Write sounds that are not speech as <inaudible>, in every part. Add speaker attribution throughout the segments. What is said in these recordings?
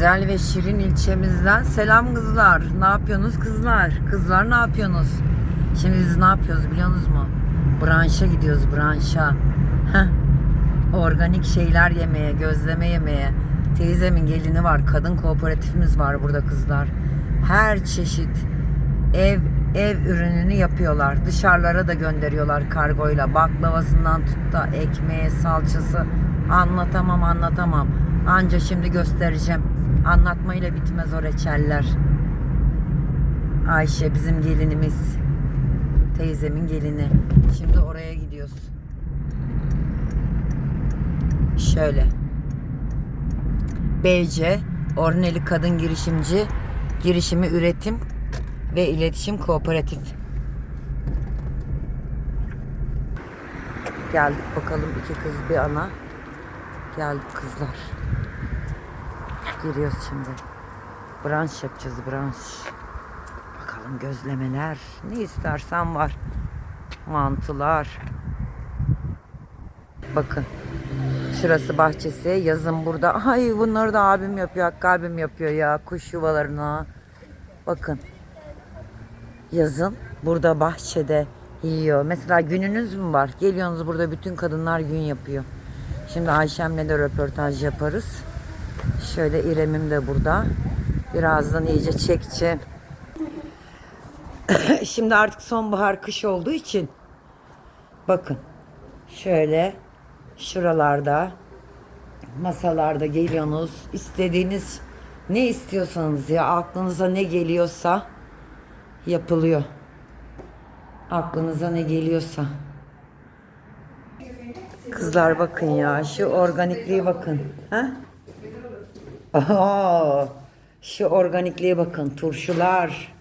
Speaker 1: Güzel ve şirin ilçemizden selam kızlar. Ne yapıyorsunuz kızlar? Kızlar ne yapıyorsunuz? Şimdi biz ne yapıyoruz biliyor musunuz mu? Branşa gidiyoruz branşa. Organik şeyler yemeye, gözleme yemeye. Teyzemin gelini var. Kadın kooperatifimiz var burada kızlar. Her çeşit ev ev ürününü yapıyorlar. Dışarılara da gönderiyorlar kargoyla. Baklavasından tut da ekmeğe, salçası. Anlatamam anlatamam. Anca şimdi göstereceğim. Anlatmayla bitmez o reçeller. Ayşe bizim gelinimiz. Teyzemin gelini. Şimdi oraya gidiyoruz. Şöyle. BC Orneli Kadın Girişimci Girişimi Üretim ve İletişim Kooperatif. Geldik bakalım iki kız bir ana. Geldik kızlar. Giriyoruz şimdi. Branş yapacağız branş. Bakalım gözlemeler. Ne istersen var. Mantılar. Bakın. Şurası bahçesi. Yazın burada. Ay bunları da abim yapıyor. Hakkı abim yapıyor ya. Kuş yuvalarına. Bakın. Yazın burada bahçede yiyor. Mesela gününüz mü var? Geliyorsunuz burada bütün kadınlar gün yapıyor. Şimdi Ayşem'le de röportaj yaparız. Şöyle İrem'im de burada. Birazdan iyice çekeceğim. <laughs> Şimdi artık sonbahar kış olduğu için bakın şöyle şuralarda masalarda geliyorsunuz. istediğiniz ne istiyorsanız ya aklınıza ne geliyorsa yapılıyor. Aklınıza ne geliyorsa. Kızlar bakın ya şu organikliğe bakın. Ha? Aha, şu organikliğe bakın. Turşular.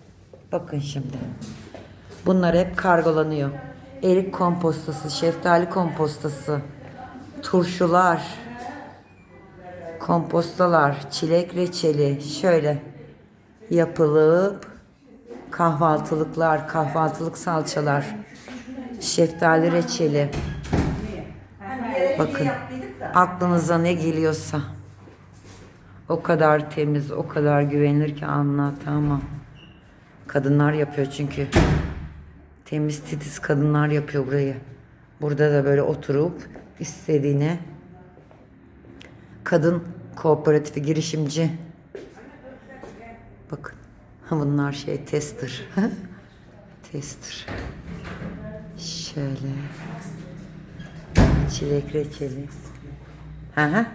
Speaker 1: Bakın şimdi. Bunlar hep kargolanıyor. Erik kompostası, şeftali kompostası, turşular, kompostalar, çilek reçeli şöyle yapılıp kahvaltılıklar, kahvaltılık salçalar, şeftali reçeli. Bakın aklınıza ne geliyorsa. O kadar temiz, o kadar güvenilir ki anlatamam. Kadınlar yapıyor çünkü. Temiz titiz kadınlar yapıyor burayı. Burada da böyle oturup istediğine kadın kooperatifi girişimci. Bakın. <laughs> Bunlar şey tester. <laughs> tester. Şöyle. Çilek reçeli. Hı hı.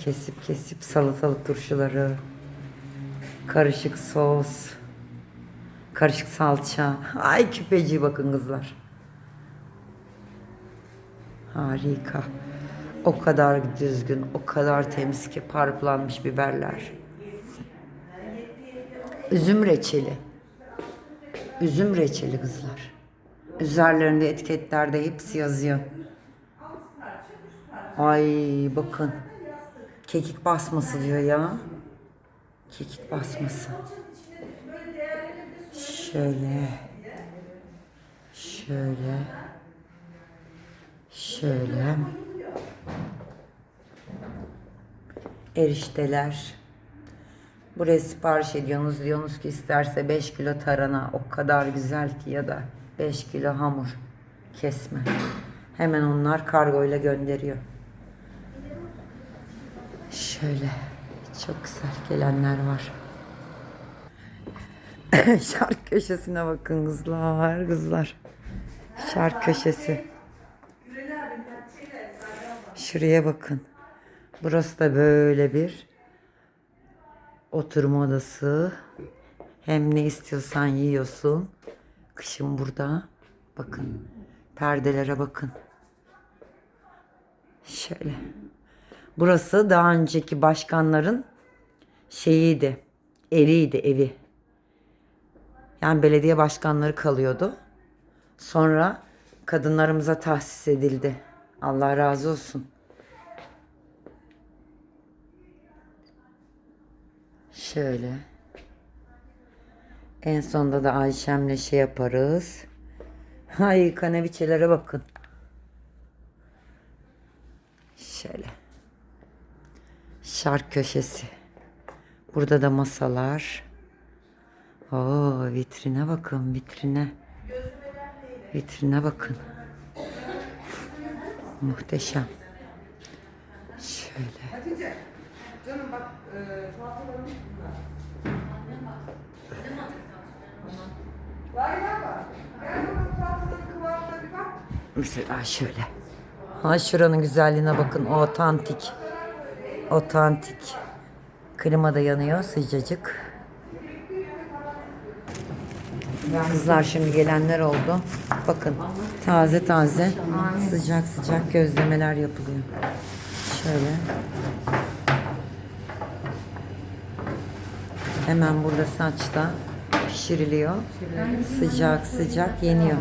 Speaker 1: Kesip kesip salatalık turşuları. Karışık sos. Karışık salça. Ay küpeci bakın kızlar. Harika. O kadar düzgün, o kadar temiz ki parplanmış biberler. Üzüm reçeli. Üzüm reçeli kızlar. Üzerlerinde etiketlerde hepsi yazıyor. Ay bakın. Kekik basması diyor ya. Kekik basması. Şöyle. Şöyle. Şöyle. Erişteler. Buraya sipariş ediyorsunuz. Diyorsunuz ki isterse 5 kilo tarhana. O kadar güzel ki ya da 5 kilo hamur kesme. Hemen onlar kargoyla gönderiyor. Şöyle. Çok güzel gelenler var. <laughs> Şark köşesine bakın kızlar, kızlar. Şark köşesi. Şuraya bakın. Burası da böyle bir oturma odası. Hem ne istiyorsan yiyorsun. Kışın burada. Bakın. Perdelere bakın. Şöyle. Burası daha önceki başkanların şeyiydi. Eviydi evi. Yani belediye başkanları kalıyordu. Sonra kadınlarımıza tahsis edildi. Allah razı olsun. Şöyle. En sonda da Ayşem'le şey yaparız. Ay kaneviçelere bakın. Şöyle. Şark köşesi. Burada da masalar. Oo, vitrine bakın vitrine. Vitrine bakın. Muhteşem. Şöyle.
Speaker 2: Hatice, canım bak e, var. Gel bakalım salataların kıvamına bir bak.
Speaker 1: Mesela şöyle. Ha şuranın güzelliğine bakın. O otantik. Otantik. Klima da yanıyor sıcacık. Kızlar şimdi gelenler oldu. Bakın taze taze sıcak sıcak gözlemeler yapılıyor. Şöyle. Hemen burada saçta pişiriliyor. Sıcak sıcak yeniyor.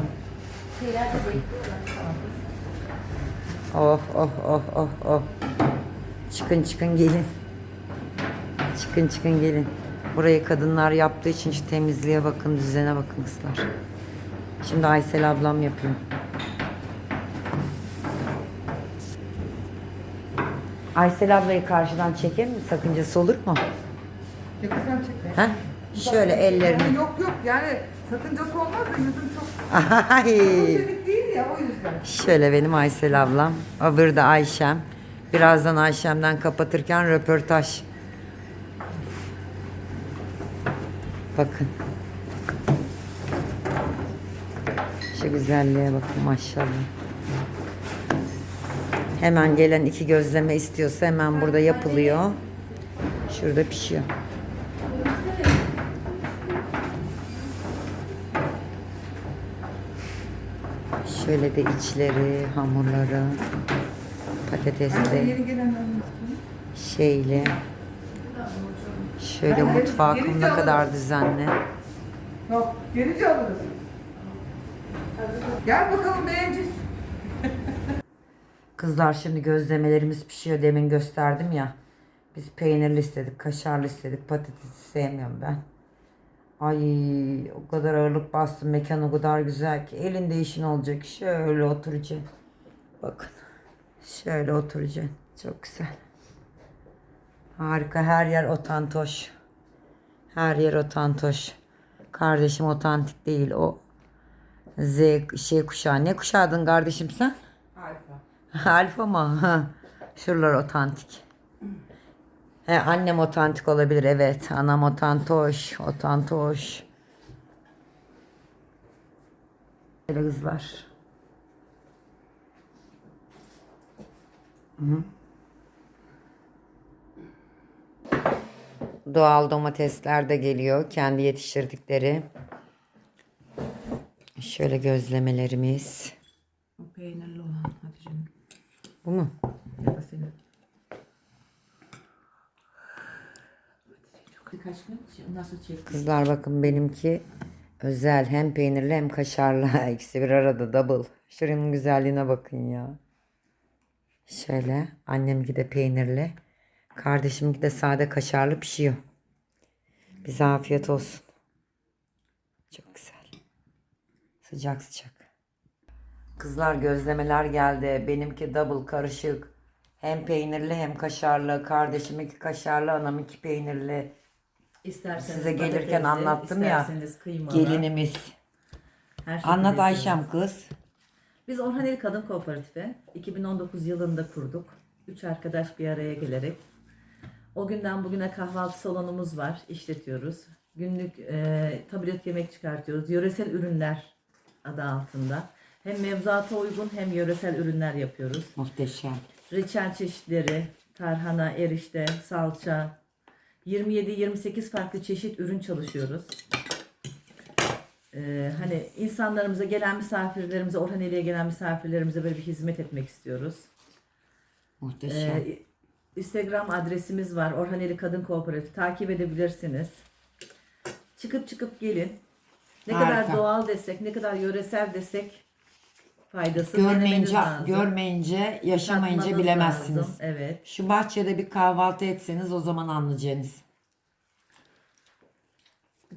Speaker 1: Oh oh oh oh oh. Çıkın çıkın gelin. Çıkın çıkın gelin. Burayı kadınlar yaptığı için şu temizliğe bakın, düzene bakın kızlar. Şimdi Aysel ablam yapıyor. Aysel ablayı karşıdan çeker mi? Sakıncası olur mu?
Speaker 2: Yakından çek.
Speaker 1: Ha? Şöyle ellerini.
Speaker 2: Yani yok yok yani sakıncası olmaz da yüzüm çok
Speaker 1: Ay.
Speaker 2: çevik değil ya o yüzden.
Speaker 1: Şöyle benim Aysel ablam. Öbürü de Ayşem. Birazdan Ayşem'den kapatırken röportaj. Bakın. Şu güzelliğe bakın maşallah. Hemen gelen iki gözleme istiyorsa hemen burada yapılıyor. Şurada pişiyor. Şöyle de içleri, hamurları, patatesli, şeyli. Şöyle mutfağım ne kadar düzenli.
Speaker 2: Yok gelince alırız. Gel bakalım beğenci.
Speaker 1: Kızlar şimdi gözlemelerimiz pişiyor. Demin gösterdim ya. Biz peynirli istedik, kaşarlı istedik. Patatesi sevmiyorum ben. Ay o kadar ağırlık bastım. Mekan o kadar güzel ki. Elinde işin olacak. Şöyle oturacaksın. Bakın. Şöyle oturacaksın. Çok güzel. Harika. Her yer otantoş. Her yer otantoş. Kardeşim otantik değil. O Z şey kuşağı. Ne kuşağıdın kardeşim sen?
Speaker 2: Alfa. <laughs>
Speaker 1: Alfa mı? <laughs> Şuralar otantik. He, annem otantik olabilir evet. Anam otantoş. Otantoş. Böyle kızlar. Hı. Doğal domatesler de geliyor. Kendi yetiştirdikleri. Şöyle gözlemelerimiz.
Speaker 2: O peynirli olan Hatice'nin.
Speaker 1: Bu mu?
Speaker 2: Ya da senin. Birkaç gün nasıl çekti?
Speaker 1: Kızlar bakın benimki özel hem peynirli hem kaşarlı. <laughs> İkisi bir arada double. Şuranın güzelliğine bakın ya. Şöyle annemki de peynirli. Kardeşimki de sade kaşarlı pişiyor. Bize afiyet olsun. Çok güzel. Sıcak sıcak. Kızlar gözlemeler geldi. Benimki double karışık. Hem peynirli hem kaşarlı. Kardeşiminki kaşarlı, anamınki peynirli.
Speaker 3: İsterseniz
Speaker 1: Size gelirken
Speaker 3: patatesli,
Speaker 1: anlattım ya.
Speaker 3: kıymalı,
Speaker 1: Gelinimiz.
Speaker 3: her şekilde
Speaker 1: Anlat. Ayşem kız.
Speaker 3: Biz Orhaneli Kadın Kooperatifi 2019 yılında kurduk. Üç arkadaş bir araya gelerek. O günden bugüne kahvaltı salonumuz var, işletiyoruz. Günlük e, tablet yemek çıkartıyoruz. Yöresel ürünler adı altında. Hem mevzuata uygun hem yöresel ürünler yapıyoruz.
Speaker 1: Muhteşem.
Speaker 3: reçel çeşitleri, tarhana, erişte, salça, 27-28 farklı çeşit ürün çalışıyoruz. Ee, hani insanlarımıza gelen misafirlerimize, Orhaneli'ye gelen misafirlerimize böyle bir hizmet etmek istiyoruz.
Speaker 1: Muhteşem.
Speaker 3: Ee, Instagram adresimiz var. Orhaneli Kadın Kooperatif. Takip edebilirsiniz. Çıkıp çıkıp gelin. Ne
Speaker 1: Harika.
Speaker 3: kadar doğal desek, ne kadar yöresel desek faydası
Speaker 1: görmeyince, görmeyince, yaşamayınca
Speaker 3: Tatmanız
Speaker 1: bilemezsiniz.
Speaker 3: lazım. Evet.
Speaker 1: Şu bahçede bir kahvaltı etseniz o zaman anlayacaksınız.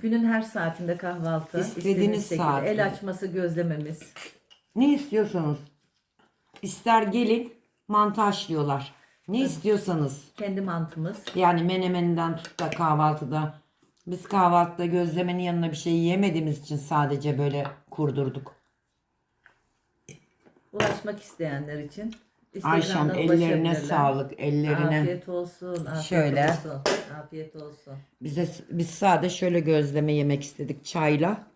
Speaker 3: Günün her saatinde kahvaltı.
Speaker 1: İstediğiniz
Speaker 3: şekilde.
Speaker 1: saatte.
Speaker 3: El açması gözlememiz.
Speaker 1: Ne istiyorsanız. İster gelin mantı haşlıyorlar. Ne istiyorsanız.
Speaker 3: Kendi mantımız.
Speaker 1: Yani menemeninden tut da kahvaltıda. Biz kahvaltıda gözlemenin yanına bir şey yemediğimiz için sadece böyle kurdurduk.
Speaker 3: Ulaşmak isteyenler için.
Speaker 1: Ayşem
Speaker 3: Instagram'dan
Speaker 1: ellerine
Speaker 3: ulaşabilirler.
Speaker 1: sağlık. Ellerine.
Speaker 3: Afiyet olsun. Afiyet
Speaker 1: Şöyle.
Speaker 3: olsun. Afiyet olsun.
Speaker 1: Bize biz sade şöyle gözleme yemek istedik çayla.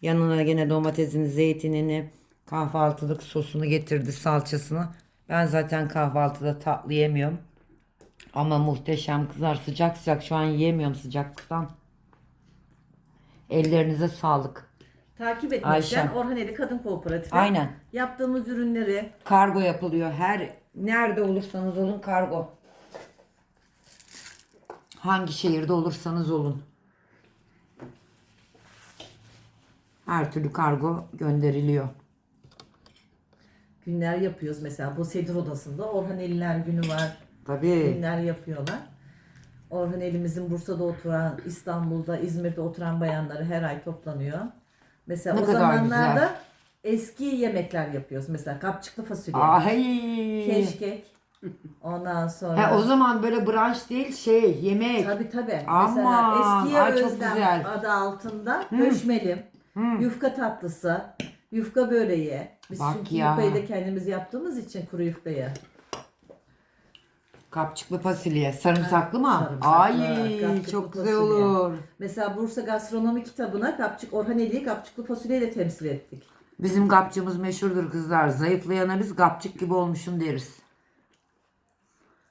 Speaker 1: Yanına gene domatesini, zeytinini, kahvaltılık sosunu getirdi, salçasını. Ben zaten kahvaltıda tatlı yemiyorum. Ama muhteşem kızar sıcak sıcak şu an yiyemiyorum sıcaklıktan. Ellerinize sağlık.
Speaker 3: Takip etmekten
Speaker 1: Ayşem.
Speaker 3: Orhaneli Kadın Kooperatifi.
Speaker 1: Aynen.
Speaker 3: Yaptığımız ürünleri
Speaker 1: Kargo yapılıyor. Her nerede olursanız olun kargo. Hangi şehirde olursanız olun. Her türlü kargo gönderiliyor.
Speaker 3: günler yapıyoruz. Mesela bu Sedir Odası'nda Orhaneliler günü var.
Speaker 1: Tabii.
Speaker 3: Günler yapıyorlar. Orhanelimizin Bursa'da oturan, İstanbul'da, İzmir'de oturan bayanları her ay toplanıyor. Mesela
Speaker 1: Ne
Speaker 3: o
Speaker 1: kadar
Speaker 3: zamanlarda
Speaker 1: güzel.
Speaker 3: eski yemekler yapıyoruz. Mesela kapçıklı fasulye,
Speaker 1: Ay.
Speaker 3: keşkek. Ondan sonra
Speaker 1: He, o zaman böyle branş değil şey yemek.
Speaker 3: Tabii tabii.
Speaker 1: Aman,
Speaker 3: Mesela eskiye
Speaker 1: ay çok
Speaker 3: özlem
Speaker 1: güzel.
Speaker 3: adı altında höşmelim, yufka tatlısı, yufka böreği. Biz
Speaker 1: Bak
Speaker 3: çünkü
Speaker 1: ya.
Speaker 3: yufkayı da kendimiz yaptığımız için kuru yufkayı.
Speaker 1: Kapçıklı fasulye. Sarımsaklı mı?
Speaker 3: Sarımsaklı,
Speaker 1: Ay
Speaker 3: kapçıklı
Speaker 1: çok güzel
Speaker 3: fasulye.
Speaker 1: olur.
Speaker 3: Mesela Bursa Gastronomi kitabına kapçık Orhaneli'yi kapçıklı fasulyeyle temsil ettik.
Speaker 1: Bizim kapçımız meşhurdur kızlar. Zayıflayana biz kapçık gibi olmuşsun deriz.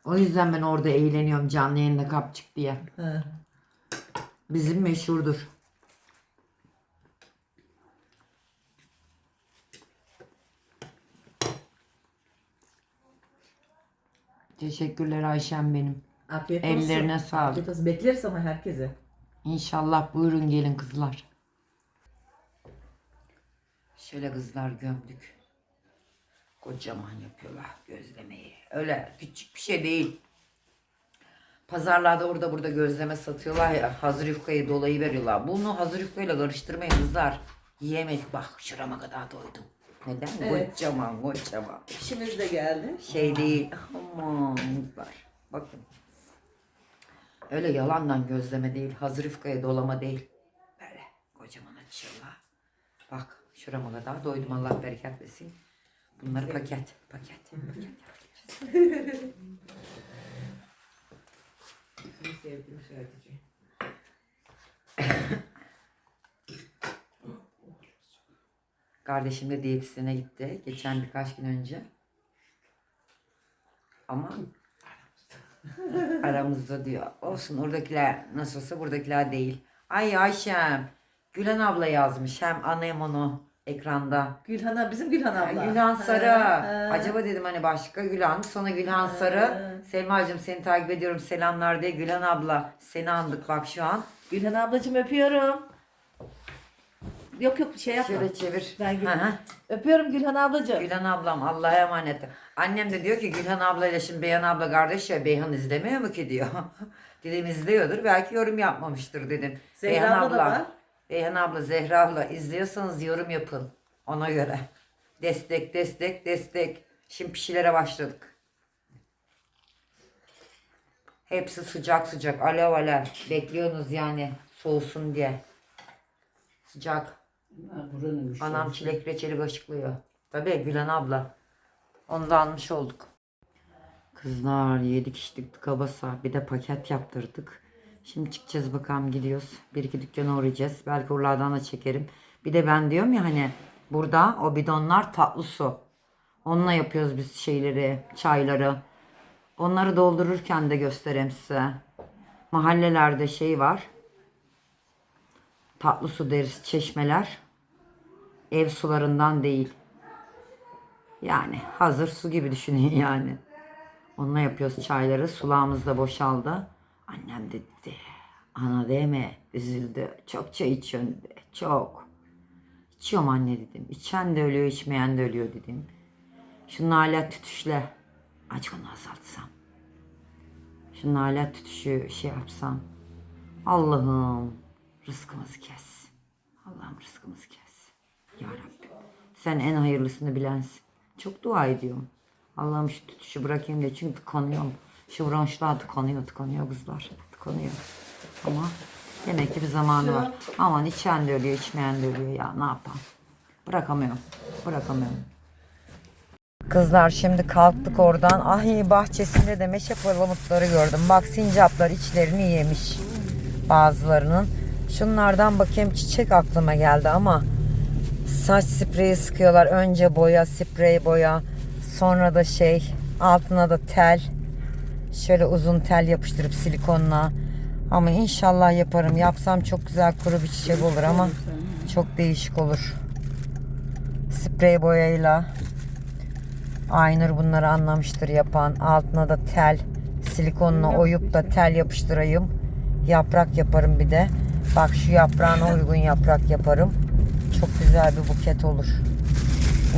Speaker 1: O yüzden ben orada eğleniyorum canlı yayında kapçık diye. Bizim meşhurdur. Teşekkürler Ayşem benim.
Speaker 3: Afiyet olsun.
Speaker 1: Ellerine sağlık.
Speaker 3: Afiyet olsun. Bekleriz ama herkese.
Speaker 1: İnşallah buyurun gelin kızlar. Şöyle kızlar gömdük. Kocaman yapıyorlar gözlemeyi. Öyle küçük bir şey değil. Pazarlarda orada burada gözleme satıyorlar ya. Hazır yufkayı dolayı veriyorlar. Bunu hazır yufkayla karıştırmayın kızlar. Yiyemedik bak şurama kadar doydum. Neden?
Speaker 3: Evet.
Speaker 1: Kocaman kocaman.
Speaker 3: İşimiz de geldi.
Speaker 1: Şey değil. Aman kızlar. Bakın. Öyle yalandan gözleme değil. Hazır yufkaya dolama değil. Böyle kocaman açıyorlar. Bak şurama kadar doydum Allah bereket versin. Bunları paket. Paket. paket.
Speaker 3: En sevdiğim şarkıcı.
Speaker 1: Kardeşim de diyetisyene gitti. Geçen birkaç gün önce. Ama aramızda diyor. Olsun oradakiler nasılsa buradakiler değil. Ay Ayşem. Gülen abla yazmış. Hem anayım onu ekranda.
Speaker 3: Gülhan bizim Gülhan abla.
Speaker 1: Gülhan Sarı.
Speaker 3: Ha, ha.
Speaker 1: Acaba dedim hani başka Gülhan. Sonra Gülhan Sarı. Selma'cığım seni takip ediyorum. Selamlar diye. Gülhan abla. Seni andık bak şu an.
Speaker 3: Gülhan ablacığım öpüyorum. Yok yok bir şey yapma.
Speaker 1: Şöyle çevir.
Speaker 3: Ben Gül-
Speaker 1: Hı hı.
Speaker 3: Öpüyorum Gülhan ablacığım.
Speaker 1: Gülhan ablam Allah'a emanet. Annem de diyor ki Gülhan ablayla şimdi Beyhan abla kardeş ya Beyhan izlemiyor mu ki diyor. <laughs> dedim izliyordur belki yorum yapmamıştır dedim.
Speaker 3: Zehra
Speaker 1: Beyhan
Speaker 3: abla da var.
Speaker 1: Beyhan abla Zehra abla izliyorsanız yorum yapın ona göre. <laughs> Destek destek destek. Şimdi pişilere başladık. Hepsi sıcak sıcak alev alev. Bekliyorsunuz yani soğusun diye. Sıcak. Anam çilek reçeli kaşıklıyor. Tabii Gülen abla. Onu da almış olduk. Kızlar yedik içtik tıka basa. Bir de paket yaptırdık. Şimdi çıkacağız bakalım gidiyoruz. Bir iki dükkana uğrayacağız. Belki oralardan da çekerim. Bir de ben diyorum ya hani burada o bidonlar tatlı su. Onunla yapıyoruz biz şeyleri, çayları. Onları doldururken de göstereyim size. Mahallelerde şey var. Tatlı su deriz çeşmeler. Ev sularından değil. Yani hazır su gibi düşünün <laughs> yani. Onunla yapıyoruz çayları. Sulağımız da boşaldı. Annem dedi. Ana deme. Üzüldü. Çok çay içiyorsun dedi. Çok. İçiyorum anne dedim. İçen de ölüyor, içmeyen de ölüyor dedim. Şu nalet tütüşle. Acık onu azaltsam. Şu nalet tütüşü şey yapsam. Allah'ım rızkımızı kes. Allah'ım rızkımızı kes. Ya Rabbim sen en hayırlısını bilensin. Çok dua ediyorum. Allah'ım şu tutuşu bırakayım diye çünkü tıkanıyorum. Şu branşlar tıkanıyor tıkanıyor kızlar. Tıkanıyor. Ama demek ki bir zamanı var. Aman içen de ölüyor içmeyen de ölüyor ya ne yapalım. Bırakamıyorum. Bırakamıyorum. Kızlar şimdi kalktık oradan. Ahi bahçesinde de meşe palamutları gördüm. Bak sincaplar içlerini yemiş bazılarının. Şunlardan bakayım çiçek aklıma geldi ama saç spreyi sıkıyorlar. Önce boya, sprey boya, sonra da şey altına da tel. Şöyle uzun tel yapıştırıp silikonla. Ama inşallah yaparım. Yapsam çok güzel kuru bir çiçek olur ama çok değişik olur. Sprey boyayla Aynur bunları anlamıştır yapan. Altına da tel, silikonla oyup da tel yapıştırayım. Yaprak yaparım bir de. Bak şu yaprağına uygun yaprak yaparım. Çok güzel bir buket olur.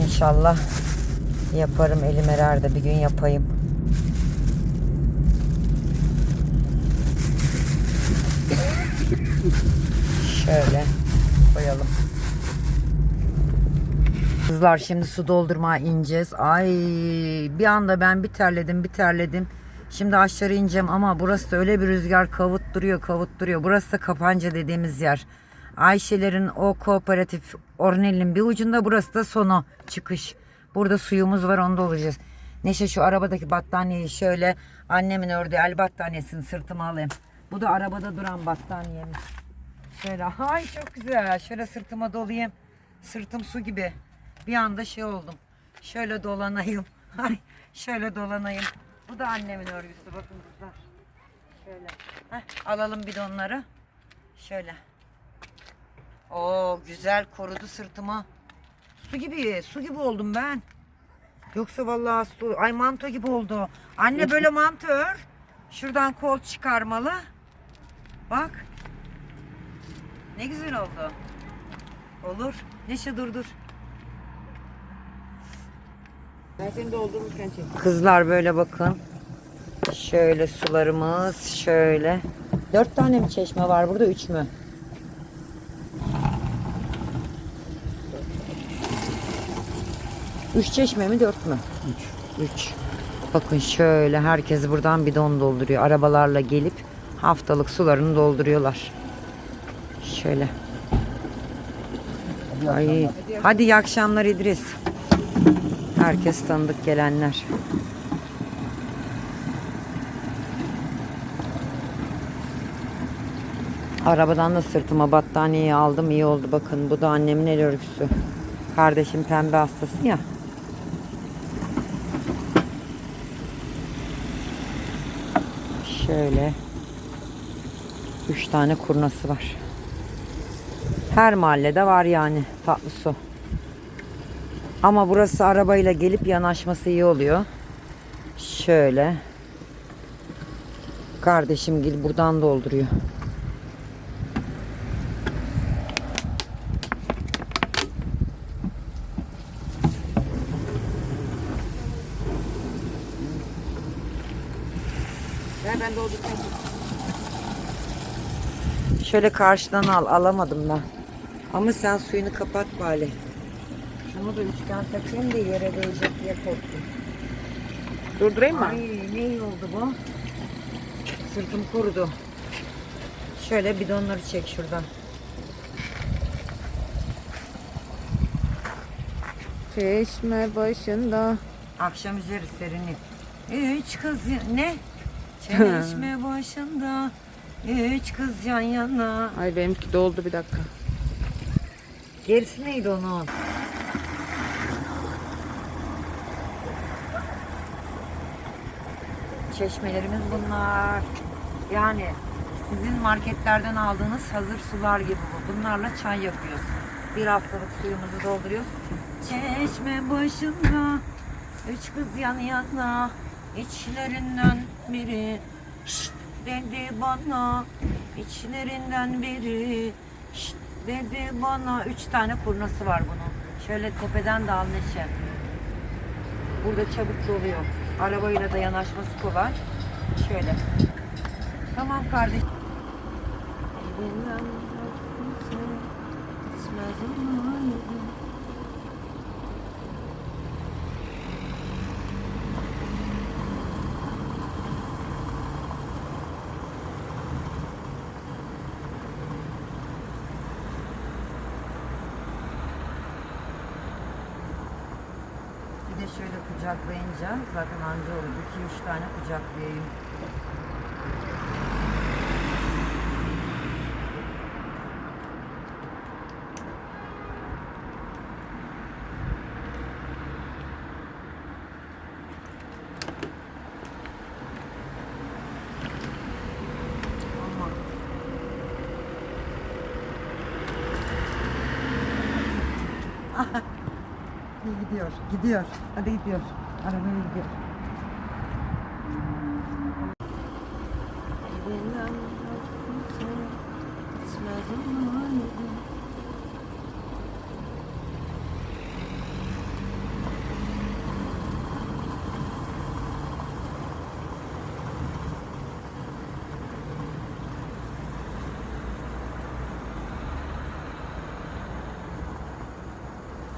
Speaker 1: İnşallah yaparım elim erer de bir gün yapayım. Şöyle koyalım. Kızlar şimdi su doldurmaya ineceğiz. Ay bir anda ben bir terledim bir terledim. Şimdi aşağı ineceğim ama burası da öyle bir rüzgar kavutturuyor kavutturuyor. Burası da Kapanca dediğimiz yer. Ayşelerin o kooperatif Ornel'in bir ucunda burası da sonu çıkış. Burada suyumuz var onda olacağız. Neşe şu arabadaki battaniyeyi şöyle annemin ördüğü el battaniyesini sırtıma alayım. Bu da arabada duran battaniyemiz. Şöyle ay çok güzel. Şöyle sırtıma dolayayım. Sırtım su gibi. Bir anda şey oldum. Şöyle dolanayım. <laughs> Ay şöyle dolanayım. Bu da annemin örgüsü bakın kızlar. Şöyle. Heh, alalım bidonları. Şöyle. Oo güzel korudu sırtımı. Su gibi, su gibi oldum ben. Yoksa vallahi su, ay manto gibi oldu. Anne böyle mantı ör. Şuradan kol çıkarmalı. Bak. Ne güzel oldu. Olur. Neşe dur dur.
Speaker 2: Ben seni doldururken çek.
Speaker 1: Kızlar böyle bakın. Şöyle sularımız şöyle. Dört tane mi çeşme var burada? Üç mü? Üç çeşme mi dört mü? Üç. Üç. Bakın şöyle herkes buradan bidon dolduruyor. Arabalarla gelip haftalık sularını dolduruyorlar. Şöyle. Ay. Hadi iyi akşamlar İdris. Herkes tanıdık gelenler. Arabadan da sırtıma battaniyeyi aldım. iyi oldu bakın. Bu da annemin el örgüsü. Kardeşim pembe hastası ya. Şöyle. Üç tane kurnası var. Her mahallede var yani tatlı su. Ama burası arabayla gelip yanaşması iyi oluyor. Şöyle. Kardeşim gel buradan dolduruyor.
Speaker 2: Ben çek.
Speaker 1: Şöyle karşıdan al. Alamadım ben. Ama sen suyunu kapat bari. Şunu da üçgen takayım da yere değecek diye korktum.
Speaker 2: Durdurayım mı?
Speaker 1: Ay ne iyi oldu bu. Sırtım kurudu. Şöyle bidonları çek şuradan.
Speaker 2: Çeşme başında.
Speaker 1: Akşam üzeri serinlik. Üç kız ne? Çeşme başında. Üç kız yan yana.
Speaker 2: Ay benimki doldu bir dakika.
Speaker 1: Gerisi neydi onun? Çeşmelerimiz bunlar. Yani sizin marketlerden aldığınız hazır sular gibi bu. Bunlarla çay yapıyoruz. Bir haftalık suyumuzu dolduruyoruz. Çeşme başında üç kız yan yana içlerinden biri şşt dedi bana içlerinden biri şşt dedi bana üç tane kurnası var bunun. Şöyle tepeden de al neşe. Burada çabuk doluyor. Arabayla da yanaşması kolay. Şöyle. Tamam kardeş. Elinden kimse gitmez olaydı. de şöyle kucaklayınca zaten anca olur. 2-3 tane kucaklayayım. Aman. İyi <laughs> gidiyor, gidiyor. Hadi gidiyor. Arabaya gidiyor.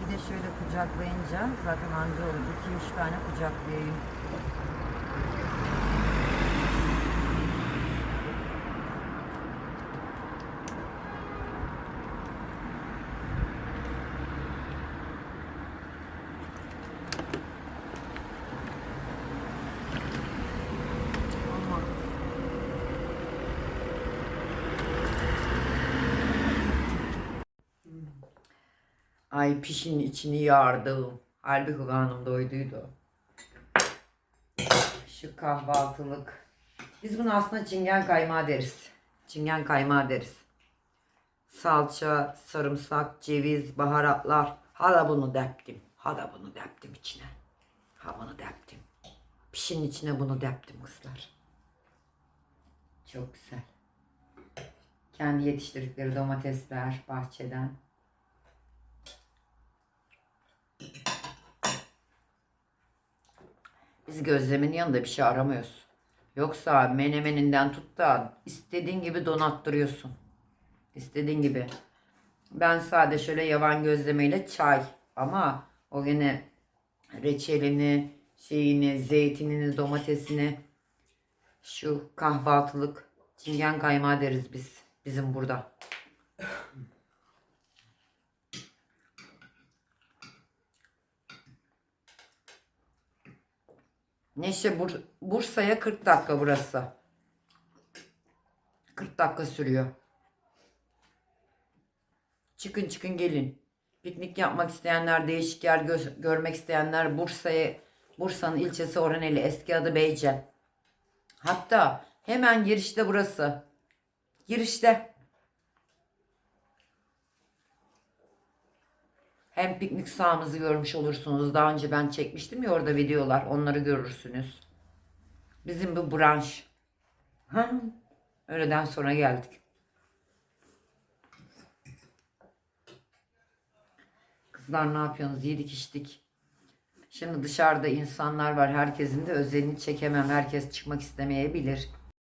Speaker 1: Bir de şöyle kucaklayınca zaten anca olur. 2-3 tane kucaklayayım. Aman. Ay pişin içini yardım. Halbuki karnım doyduydu. Şu kahvaltılık. Biz bunu aslında çingen kaymağı deriz. Çingen kaymağı deriz. Salça, sarımsak, ceviz, baharatlar. Ha da bunu deptim. Ha da bunu deptim içine. Ha bunu deptim. Pişin içine bunu deptim kızlar. Çok güzel. Kendi yetiştirdikleri domatesler bahçeden. Biz gözlemenin yanında bir şey aramıyoruz. Yoksa menemeninden tut da istediğin gibi donattırıyorsun. İstediğin gibi. Ben sade şöyle yavan gözlemeyle çay. Ama o gene reçelini, şeyini, zeytinini, domatesini, şu kahvaltılık çingen kaymağı deriz biz. Bizim burada. Neyse Bur- Bursa'ya 40 dakika burası. 40 dakika sürüyor. Çıkın çıkın gelin. Piknik yapmak isteyenler, değişik yer gö- görmek isteyenler Bursa'ya Bursa'nın ilçesi Orhaneli, eski adı Beyce. Hatta hemen girişte burası. Girişte. Hem piknik sahamızı görmüş olursunuz. Daha önce ben çekmiştim ya orada videolar. Onları görürsünüz. Bizim bu branş. Ha, öğleden sonra geldik. Kızlar ne yapıyorsunuz? Yedik içtik. Şimdi dışarıda insanlar var. Herkesin de özelini çekemem. Herkes çıkmak istemeyebilir.